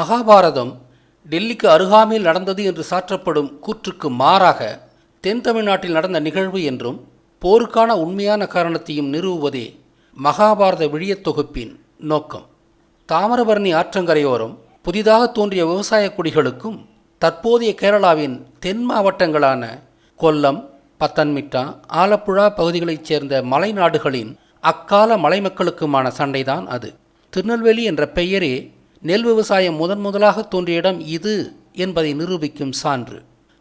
மகாபாரதம் டெல்லிக்கு அருகாமையில் நடந்தது என்று சாற்றப்படும் கூற்றுக்கு மாறாக தென் தமிழ்நாட்டில் நடந்த நிகழ்வு என்றும் போருக்கான உண்மையான காரணத்தையும் நிறுவுவதே மகாபாரத விழியத் தொகுப்பின் நோக்கம். தாமிரபரணி ஆற்றங்கரையோரம் புதிதாக தோன்றிய விவசாய குடிகளுக்கும் தற்போதைய கேரளாவின் தென் மாவட்டங்களான கொல்லம் பத்தன்மிட்டா ஆலப்புழா பகுதிகளைச் சேர்ந்த மலைநாடுகளின் அக்கால மலைமக்களுக்குமான சண்டைதான் அது. திருநெல்வேலி என்ற பெயரே நெல் விவசாயம் முதன் முதலாக தோன்றிய இடம் இது என்பதை நிரூபிக்கும் சான்று.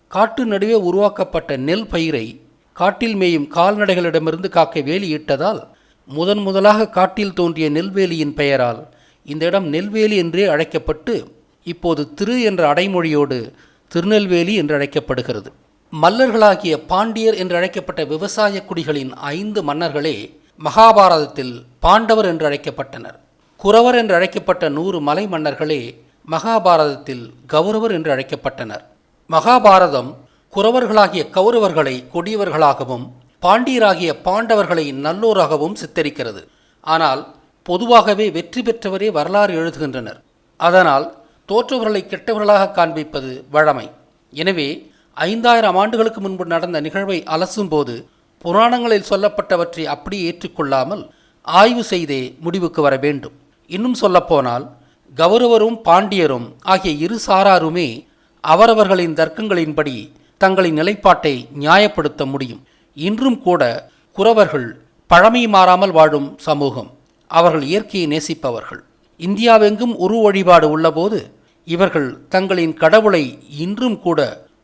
காட்டு நடுவே உருவாக்கப்பட்ட நெல் பயிரை காட்டில் மேயும் கால்நடைகளிடமிருந்து காக்க வேலியிட்டதால் முதன் முதலாக காட்டில் தோன்றிய நெல்வேலியின் பெயரால் இந்த இடம் நெல்வேலி என்றே அழைக்கப்பட்டு இப்போது திரு என்ற அடைமொழியோடு திருநெல்வேலி என்று அழைக்கப்படுகிறது. மல்லர்களாகிய பாண்டியர் என்று அழைக்கப்பட்ட விவசாய குடிகளின் ஐந்து மன்னர்களே மகாபாரதத்தில் பாண்டவர் என்று அழைக்கப்பட்டனர். குறவர் என்று அழைக்கப்பட்ட நூறு மலை மன்னர்களே மகாபாரதத்தில் கௌரவர் என்று அழைக்கப்பட்டனர். மகாபாரதம் குறவர்களாகிய கௌரவர்களை கொடியவர்களாகவும் பாண்டியராகிய பாண்டவர்களை நல்லோராகவும் சித்தரிக்கிறது. ஆனால் பொதுவாகவே வெற்றி பெற்றவரே வரலாறு எழுதுகின்றனர். அதனால் தோற்றவர்களை கெட்டவர்களாக காண்பிப்பது வழமை. எனவே ஐந்தாயிரம் ஆண்டுகளுக்கு முன்பு நடந்த நிகழ்வை அலசும்போது புராணங்களில் சொல்லப்பட்டவற்றை அப்படியே ஏற்றுக்கொள்ளாமல் ஆய்வு செய்தே முடிவுக்கு வர வேண்டும். இன்னும் சொல்லப்போனால் கௌரவரும் பாண்டியரும் ஆகிய இரு சாராருமே அவரவர்களின் தர்க்கங்களின்படி தங்களின் நிலைப்பாட்டை நியாயப்படுத்த முடியும். இன்றும் கூட குறவர்கள் பழமை மாறாமல் வாழும் சமூகம். அவர்கள் இயற்கையை நேசிப்பவர்கள். இந்தியாவெங்கும் உரு வழிபாடு உள்ளபோது இவர்கள் தங்களின் கடவுளை இன்றும் கூட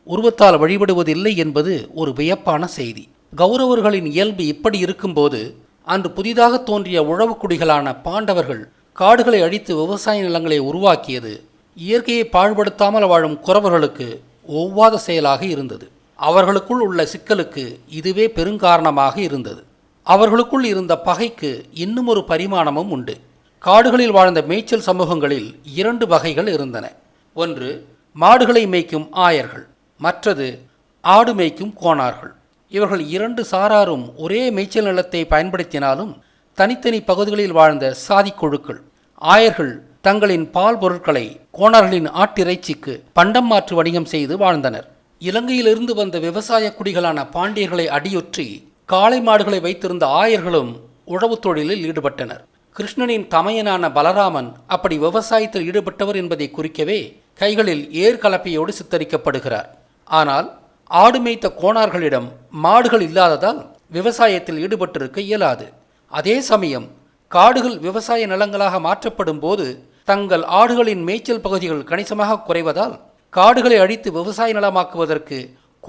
உருவத்தால் வழிபடுவதில்லை என்பது ஒரு வியப்பான செய்தி. கௌரவர்களின் இயல்பு இப்படி இருக்கும்போது அன்று புதிதாக தோன்றிய உழவுக்குடிகளான பாண்டவர்கள் காடுகளை அழித்து விவசாய நிலங்களை உருவாக்கியது இயற்கையை பாழ்படுத்தாமல் வாழும் குறவர்களுக்கு ஒவ்வாத செயலாக இருந்தது. அவர்களுக்குள் உள்ள சிக்கலுக்கு இதுவே பெருங்காரணமாக இருந்தது. அவர்களுக்குள் இருந்த பகைக்கு இன்னும் ஒரு பரிமாணமும் உண்டு. காடுகளில் வாழ்ந்த மேய்ச்சல் சமூகங்களில் இரண்டு வகைகள் இருந்தன. ஒன்று மாடுகளை மேய்க்கும் ஆயர்கள் மற்றது ஆடு மேய்க்கும் கோணார்கள். இவர்கள் இரண்டு சாராரும் ஒரே மேய்ச்சல் நிலத்தை பயன்படுத்தினாலும் தனித்தனி பகுதிகளில் வாழ்ந்த சாதி குழுக்கள் ஆயர்கள் தங்களின் பால் பொருட்களை கோணர்களின் ஆட்டிறைச்சிக்கு பண்டம் மாற்று வணிகம் செய்து வாழ்ந்தனர். இலங்கையிலிருந்து வந்த விவசாய குடிகளான பாண்டியர்களை அடியொற்றி காளை மாடுகளை வைத்திருந்த ஆயர்களும் உழவுத் தொழிலில் ஈடுபட்டனர். கிருஷ்ணனின் தமையனான பலராமன் அப்படி விவசாயத்தில் ஈடுபட்டவர் என்பதை குறிக்கவே கைகளில் ஏர் கலப்பையோடு சித்தரிக்கப்படுகிறார். ஆனால் ஆடு மேய்த்த கோணார்களிடம் மாடுகள் இல்லாததால் விவசாயத்தில் ஈடுபட்டிருக்க இயலாது. அதே சமயம் காடுகள் விவசாய நிலங்களாக மாற்றப்படும் போது தங்கள் ஆடுகளின் மேய்ச்சல் பகுதிகள் கணிசமாக குறைவதால் காடுகளை அழித்து விவசாய நிலமாக்குவதற்கு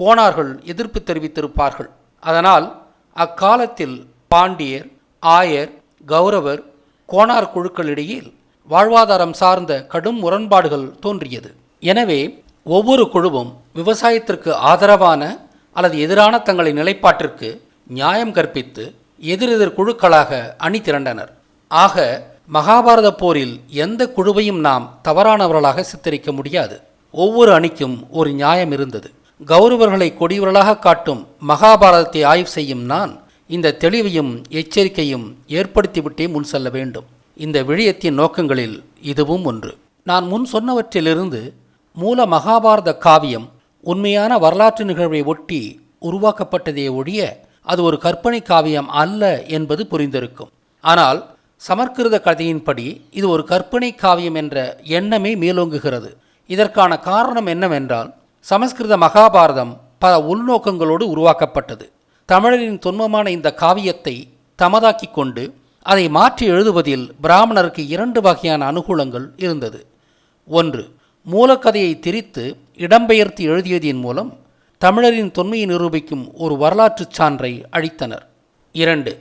கோணார்கள் எதிர்ப்பு தெரிவித்திருப்பார்கள். அதனால் அக்காலத்தில் பாண்டியர் ஆயர் கௌரவர் கோணார் குழுக்களிடையே வாழ்வாதாரம் சார்ந்த கடும் முரண்பாடுகள் தோன்றியது. எனவே ஒவ்வொரு குழுவும் விவசாயத்திற்கு ஆதரவான அல்லது எதிரான தங்களின் நிலைப்பாட்டிற்கு நியாயம் கற்பித்து எதிரெதிர் குழுக்களாக அணி திரண்டனர். ஆக மகாபாரத போரில் எந்த குழுவையும் நாம் தவறானவர்களாக சித்தரிக்க முடியாது. ஒவ்வொரு அணிக்கும் ஒரு நியாயம் இருந்தது. கௌரவர்களை கொடியவர்களாக காட்டும் மகாபாரதத்தை ஆய்வு செய்யும் நான் இந்த தெளிவையும் எச்சரிக்கையும் ஏற்படுத்திவிட்டே முன் செல்ல வேண்டும். இந்த விழியத்தின் நோக்கங்களில் இதுவும் ஒன்று. நான் முன் சொன்னவற்றிலிருந்து மூல மகாபாரத காவியம் உண்மையான வரலாற்று நிகழ்வை ஒட்டி உருவாக்கப்பட்டதே ஒழிய அது ஒரு கற்பனை காவியம் அல்ல என்பது புரிந்திருக்கும். ஆனால் சமற்கிருத கதையின்படி இது ஒரு கற்பனை காவியம் என்ற எண்ணமே மேலோங்குகிறது. இதற்கான காரணம் என்னவென்றால் சமஸ்கிருத மகாபாரதம் பல உள்நோக்கங்களோடு உருவாக்கப்பட்டது. தமிழரின் தொன்மமான இந்த காவியத்தை தமதாக்கிக் கொண்டு அதை மாற்றி எழுதுவதில் பிராமணருக்கு இரண்டு வகையான அனுகூலங்கள் இருந்தது. ஒன்று மூலக்கதையை திரித்து இடம்பெயர்த்து எழுதியதின் மூலம் தமிழரின் தொன்மையை நிரூபிக்கும் ஒரு வரலாற்று சான்றை அளித்தனர் இரண்டு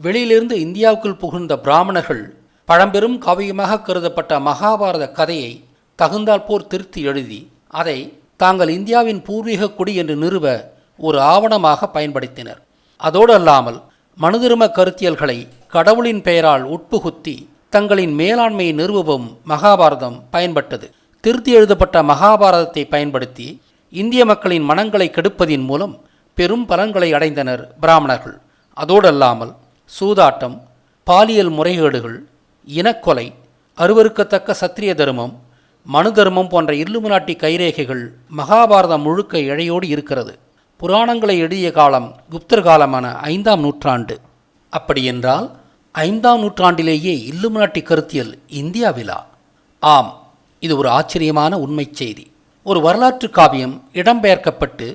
வெளியிலிருந்து இந்தியாவுக்குள் புகுந்த பிராமணர்கள் பழம்பெரும் காவியமாக கருதப்பட்ட மகாபாரத கதையை தகுந்தாற்போர் திருத்தி எழுதி அதை தாங்கள் இந்தியாவின் பூர்வீக குடி என்று நிறுவ ஒரு ஆவணமாக பயன்படுத்தினர். அதோடு அல்லாமல் மனுதர்ம கருத்தியல்களை கடவுளின் பெயரால் உட்புகுத்தி தங்களின் மேலாண்மையை நிறுவவும் மகாபாரதம் பயன்பட்டது. திருத்தி எழுதப்பட்ட மகாபாரதத்தை பயன்படுத்தி இந்திய மக்களின் மனங்களை கெடுப்பதின் மூலம் பெரும் பலன்களை அடைந்தனர் பிராமணர்கள். அதோடல்லாமல் சூதாட்டம் பாலியல் முறைகேடுகள் இனக்கொலை அருவருக்கத்தக்க சத்திரிய தர்மம் மனு தர்மம் போன்ற இல்லுமினாட்டி கைரேகைகள் மகாபாரதம் முழுக்க இழையோடு இருக்கிறது. புராணங்களை எழுதிய காலம் குப்தர் காலமான ஐந்தாம் நூற்றாண்டு. அப்படியென்றால் ஐந்தாம் நூற்றாண்டிலேயே இல்லுமினாட்டி கருத்தியல் இந்தியாவிலா ஆம் இது ஒரு ஆச்சரியமான உண்மைச் செய்தி. ஒரு வரலாற்று காவியம் இடம்பெயர்க்கப்பட்டு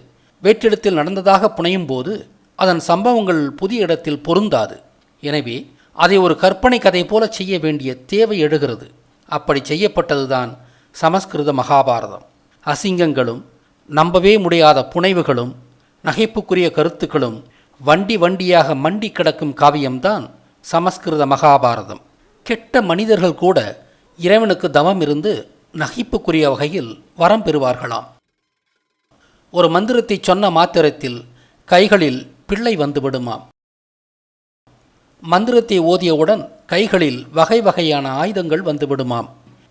வேற்றிடத்தில் நடந்ததாக புனையும் போது அதன் சம்பவங்கள் புதிய இடத்தில் பொருந்தாது. எனவே அதை ஒரு கற்பனை கதை போல செய்ய வேண்டிய தேவை எழுகிறது. அப்படி செய்யப்பட்டதுதான் சமஸ்கிருத மகாபாரதம். அசிங்கங்களும் நம்பவே முடியாத புனைவுகளும் நகைப்புக்குரிய கருத்துக்களும் வண்டி வண்டியாக மண்டி கிடக்கும் காவியம்தான் சமஸ்கிருத மகாபாரதம். கெட்ட மனிதர்கள் கூட இறைவனுக்கு தவம் இருந்து நகைப்புக்குரிய வகையில் வரம் பெறுவார்களாம். ஒரு மந்திரத்தை சொன்ன மாத்திரத்தில் கைகளில் பிள்ளை வந்துவிடுமாம். மந்திரத்தை ஓதியவுடன் கைகளில் வகை வகையான ஆயுதங்கள் வந்துவிடுமாம்.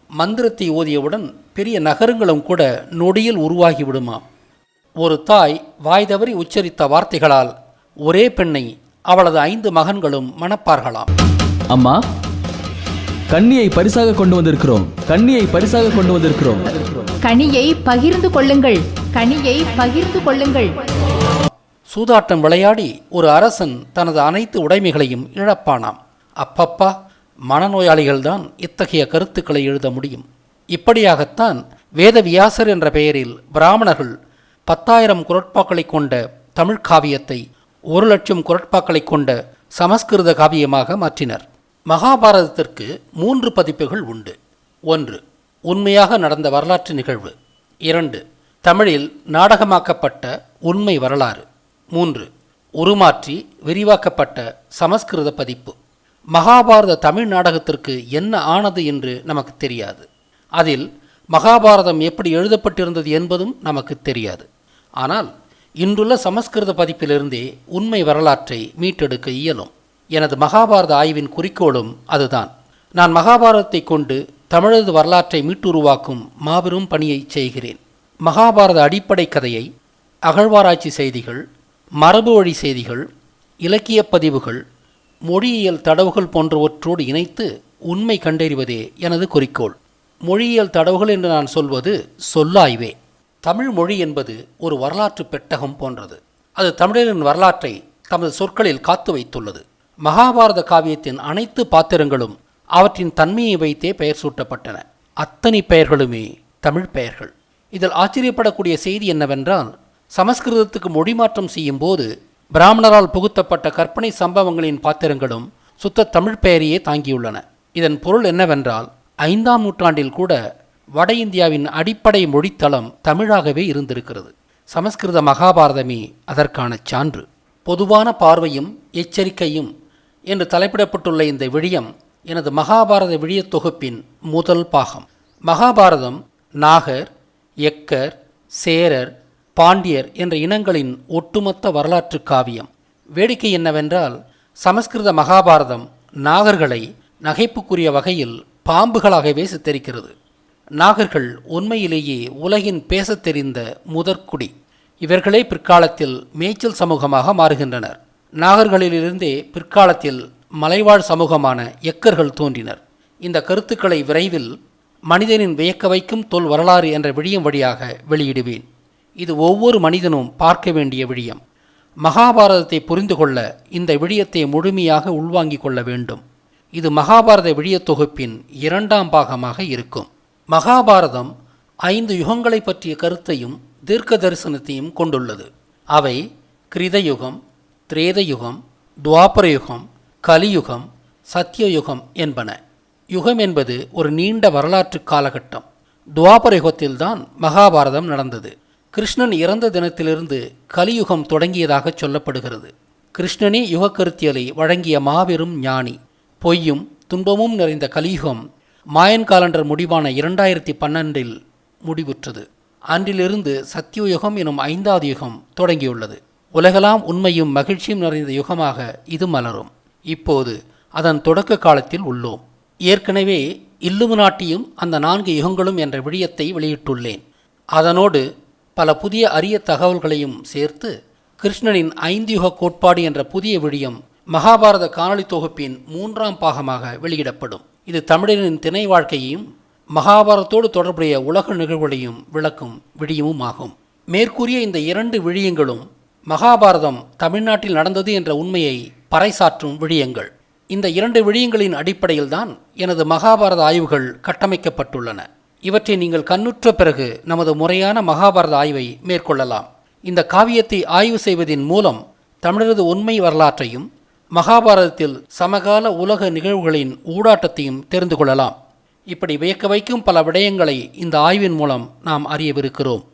மந்திரத்தை ஓதியவுடன் பெரிய நகரங்களும் கூட நொடியில் உருவாகி விடுமாம் ஒரு தாய் வாய் தவறி உச்சரித்த வார்த்தைகளால் ஒரே பெண்ணை அவளது ஐந்து மகன்களும் மணப்பார்களாம். அம்மா கன்னியை பரிசாக கொண்டு வந்திருக்கிறோம். கன்னியை பரிசாக கொண்டு வந்திருக்கிறோம். கனியை பகிர்ந்து கொள்ளுங்கள். கனியை பகிர்ந்து கொள்ளுங்கள். சூதாட்டம் விளையாடி ஒரு அரசன் தனது அனைத்து உடைமைகளையும் இழப்பானாம். அப்பப்பா மனநோயாளிகள்தான் இத்தகைய கருத்துக்களை எழுத முடியும். இப்படியாகத்தான் வேதவியாசர் என்ற பெயரில் பிராமணர்கள் பத்தாயிரம் குரட்பாக்களை கொண்ட தமிழ் காவியத்தை ஒரு லட்சம் குரட்பாக்களை கொண்ட சமஸ்கிருத காவியமாக மாற்றினர். மகாபாரதத்திற்கு மூன்று பதிப்புகள் உண்டு. ஒன்று உண்மையாக நடந்த வரலாற்று நிகழ்வு. இரண்டு தமிழில் நாடகமாக்கப்பட்ட உண்மை வரலாறு. மூன்று உருமாற்றி விரிவாக்கப்பட்ட சமஸ்கிருத பதிப்பு. மகாபாரத தமிழ் நாடகத்திற்கு என்ன ஆனது என்று நமக்கு தெரியாது. அதில் மகாபாரதம் எப்படி எழுதப்பட்டிருந்தது என்பதும் நமக்கு தெரியாது. ஆனால் இன்றுள்ள சமஸ்கிருத பதிப்பிலிருந்தே உண்மை வரலாற்றை மீட்டெடுக்க இயலும். எனது மகாபாரத ஆய்வின் குறிக்கோளும் அதுதான். நான் மகாபாரதத்தை கொண்டு தமிழது வரலாற்றை மீட்டுருவாக்கும் மாபெரும் பணியை செய்கிறேன். மகாபாரத அடிப்படை கதையை அகழ்வாராய்ச்சி செய்திகள் மரபு வழி செய்திகள் இலக்கியப் பதிவுகள் மொழியியல் தடவுகள் போன்றவற்றோடு இணைத்து உண்மை கண்டறிவதே எனது குறிக்கோள். மொழியியல் தடவுகள் என்று நான் சொல்வது சொல்லாய்வே. தமிழ் மொழி என்பது ஒரு வரலாற்று பெட்டகம் போன்றது. அது தமிழரின் வரலாற்றை தமது சொற்களில் காத்து வைத்துள்ளது. மகாபாரத காவியத்தின் அனைத்து பாத்திரங்களும் அவற்றின் தன்மையை வைத்தே பெயர் சூட்டப்பட்டன. அத்தனை பெயர்களுமே தமிழ் பெயர்கள். இதில் ஆச்சரியப்படக்கூடிய செய்தி என்னவென்றால் சமஸ்கிருதத்துக்கு மொழி மாற்றம் செய்யும் போது பிராமணரால் புகுத்தப்பட்ட கற்பனை சம்பவங்களின் பாத்திரங்களும் சுத்த தமிழ் பெயரையே தாங்கியுள்ளன. இதன் பொருள் என்னவென்றால் ஐந்தாம் நூற்றாண்டில் கூட வட இந்தியாவின் அடிப்படை மொழித்தளம் தமிழாகவே இருந்திருக்கிறது. சமஸ்கிருத மகாபாரதமே அதற்கான சான்று. பொதுவான பார்வையும் எச்சரிக்கையும் என்று தலைப்பிடப்பட்டுள்ள இந்த விழியம் எனது மகாபாரத விழியத் தொகுப்பின் முதல் பாகம். மகாபாரதம் நாகர் எக்கர் சேரர் பாண்டியர் என்ற இனங்களின் ஒட்டுமொத்த வரலாற்று காவியம். வேடிக்கை என்னவென்றால் சமஸ்கிருத மகாபாரதம் நாகர்களை நகைப்புக்குரிய வகையில் பாம்புகளாகவே சித்தரிக்கிறது. நாகர்கள் உண்மையிலேயே உலகின் பேசத் தெரிந்த முதற்குடி. இவர்களே பிற்காலத்தில் மேய்ச்சல் சமூகமாக மாறுகின்றனர். நாகர்களிலிருந்தே பிற்காலத்தில் மலைவாழ் சமூகமான எக்கர்கள் தோன்றினர். இந்த கருத்துக்களை விரைவில் மனிதனின் வியக்க வைக்கும் தொல் வரலாறு என்ற விழியம் வழியாக வெளியிடுவேன். இது ஒவ்வொரு மனிதனும் பார்க்க வேண்டிய விழியம். மகாபாரதத்தை புரிந்து கொள்ள இந்த விழியத்தை முழுமையாக உள்வாங்கிக் கொள்ள வேண்டும். இது மகாபாரத விழியத் தொகுப்பின் இரண்டாம் பாகமாக இருக்கும். மகாபாரதம் ஐந்து யுகங்களை பற்றிய கருத்தையும் தீர்க்க தரிசனத்தையும் கொண்டுள்ளது. அவை கிருதயுகம் திரேதயுகம் துவாபர யுகம் கலியுகம் சத்தியயுகம் என்பன. யுகம் என்பது ஒரு நீண்ட வரலாற்று காலகட்டம். துவாபர யுகத்தில்தான் மகாபாரதம் நடந்தது. கிருஷ்ணன் இறந்த தினத்திலிருந்து கலியுகம் தொடங்கியதாக சொல்லப்படுகிறது. கிருஷ்ணனே யுகக்கருத்தியலை வழங்கிய மாபெரும் ஞானி. பொய்யும் துன்பமும் நிறைந்த கலியுகம் மாயன் காலண்டர் முடிவான இரண்டாயிரத்தி பன்னெண்டில் முடிவுற்றது. அன்றிலிருந்து சத்தியயுகம் எனும் ஐந்தாவது யுகம் தொடங்கியுள்ளது. உலகெல்லாம் உண்மையும் மகிழ்ச்சியும் நிறைந்த யுகமாக இது மலரும். இப்போது அதன் தொடக்க காலத்தில் உள்ளோம். ஏற்கனவே இல்லுமினாட்டியும் அந்த நான்கு யுகங்களும் என்ற விழியத்தை வெளியிட்டுள்ளேன். அதனோடு பல புதிய அரிய தகவல்களையும் சேர்த்து கிருஷ்ணனின் ஐந்து யுக கோட்பாடு என்ற புதிய விழியம் மகாபாரத காணொளி தொகுப்பின் மூன்றாம் பாகமாக வெளியிடப்படும். இது தமிழரின் திணை வாழ்க்கையையும் மகாபாரதத்தோடு தொடர்புடைய உலக நிகழ்வுகளையும் விளக்கும் விடியமும் ஆகும் மேற்கூறிய இந்த இரண்டு விழியங்களும் மகாபாரதம் தமிழ்நாட்டில் நடந்தது என்ற உண்மையை பறைசாற்றும் விழியங்கள். இந்த இரண்டு விழியங்களின் அடிப்படையில்தான் எனது மகாபாரத ஆய்வுகள் கட்டமைக்கப்பட்டுள்ளன. இவற்றை நீங்கள் கண்ணுற்ற பிறகு நமது முறையான மகாபாரத ஆய்வை மேற்கொள்ளலாம். இந்த காவியத்தை ஆய்வு செய்வதின் மூலம் தமிழரது உண்மை வரலாற்றையும் மகாபாரதத்தில் சமகால உலக நிகழ்வுகளின் ஊடாட்டத்தையும் தெரிந்து கொள்ளலாம். இப்படி வியக்க வைக்கும் பல விடயங்களை இந்த ஆய்வின் மூலம் நாம் அறியவிருக்கிறோம்.